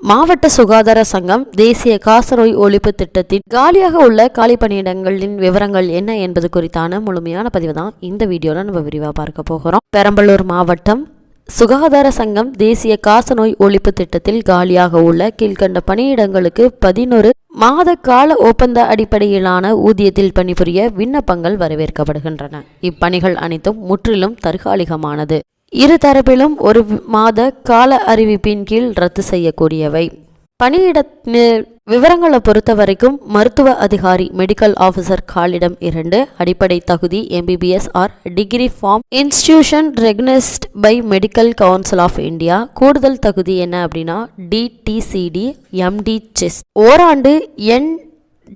மாவட்ட சுகாதார சங்கம் தேசிய காசநோய் ஒழிப்பு திட்டத்தின் காலியாக உள்ள காலி பணியிடங்களின் விவரங்கள் என்ன என்பது குறித்தான முழுமையான பதிவு தான் இந்த வீடியோவில் நம்ம விரிவாக பார்க்க போகிறோம். பெரம்பலூர் மாவட்டம் சுகாதார சங்கம் தேசிய காசநோய் ஒழிப்பு திட்டத்தில் காலியாக உள்ள கீழ்கண்ட பணியிடங்களுக்கு பதினொரு மாத கால ஒப்பந்த அடிப்படையிலான ஊதியத்தில் பணிபுரிய விண்ணப்பங்கள் வரவேற்கப்படுகின்றன. இப்பணிகள் அனைத்தும் முற்றிலும் தற்காலிகமானது. இரு தரப்பிலும் ஒரு மாத கால அறிவிப்பின் கீழ் ரத்து செய்யக்கூடியவை. பணியிட விவரங்களை பொறுத்த வரைக்கும் மருத்துவ அதிகாரி மெடிக்கல் ஆஃபீஸர் காலிடம் இரண்டு அடிப்படை தகுதி MBBS or degree from institution recognised by medical council of India கூடுதல் தகுதி என்ன அப்படின்னா டிடிசிடி எம்டி செஸ் ஓராண்டு என்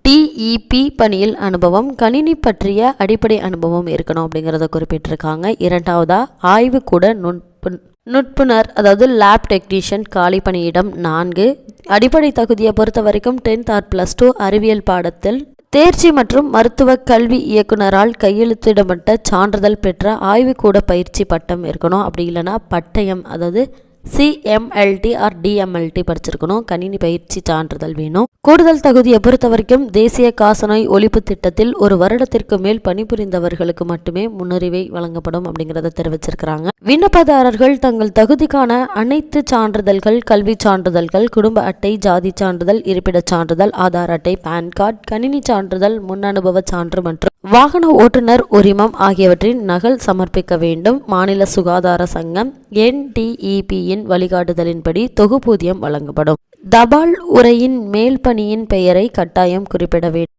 டிஇபி பணியில் அனுபவம் கணினி பற்றிய அடிப்படை அனுபவம் இருக்கணும் அப்படிங்கிறத குறிப்பிட்டிருக்காங்க. இரண்டாவதா ஆய்வு கூட நுட்பு நுட்புணர் அதாவது லேப் டெக்னீஷியன் காலி பணியிடம் நான்கு. அடிப்படை தகுதியை பொறுத்த வரைக்கும் டென்த் ஆர் ப்ளஸ் டூ அறிவியல் பாடத்தில் தேர்ச்சி மற்றும் மருத்துவ கல்வி இயக்குனரால் கையெழுத்திடப்பட்ட சான்றிதழ் பெற்ற ஆய்வுக்கூட பயிற்சி பட்டம் இருக்கணும். அப்படி இல்லைன்னா பட்டயம் அதாவது சிஎம்எல்டி ஆர் டிஎம்எல்டி படிச்சிருக்கணும். கணினி பயிற்சி சான்றிதழ் வேணும். கூடுதல் தகுதியை பொறுத்த வரைக்கும் தேசிய காசநோய் ஒழிப்பு திட்டத்தில் ஒரு வருடத்திற்கு மேல் பணிபுரிந்தவர்களுக்கு மட்டுமே முன்னுரிமை வழங்கப்படும் அப்படிங்கிறத தெரிவிச்சிருக்கிறாங்க. விண்ணப்பதாரர்கள் தங்கள் தகுதிக்கான அனைத்து சான்றிதழ்கள் கல்வி சான்றிதழ்கள் குடும்ப அட்டை ஜாதி சான்றிதழ் இருப்பிடச் சான்றிதழ் ஆதார் அட்டை பான் கார்டு கணினி சான்றிதழ் முன் அனுபவ சான்று மற்றும் வாகன ஓட்டுநர் உரிமம் ஆகியவற்றின் நகல் சமர்ப்பிக்க வேண்டும். மாநில சுகாதார சங்கம் என்டிஇபியின் வழிகாட்டுதலின்படி தொகுப்பூதியம் வழங்கப்படும். தபால் உரையின் மேல் பணியின் பெயரை கட்டாயம் குறிப்பிட வேண்டும்.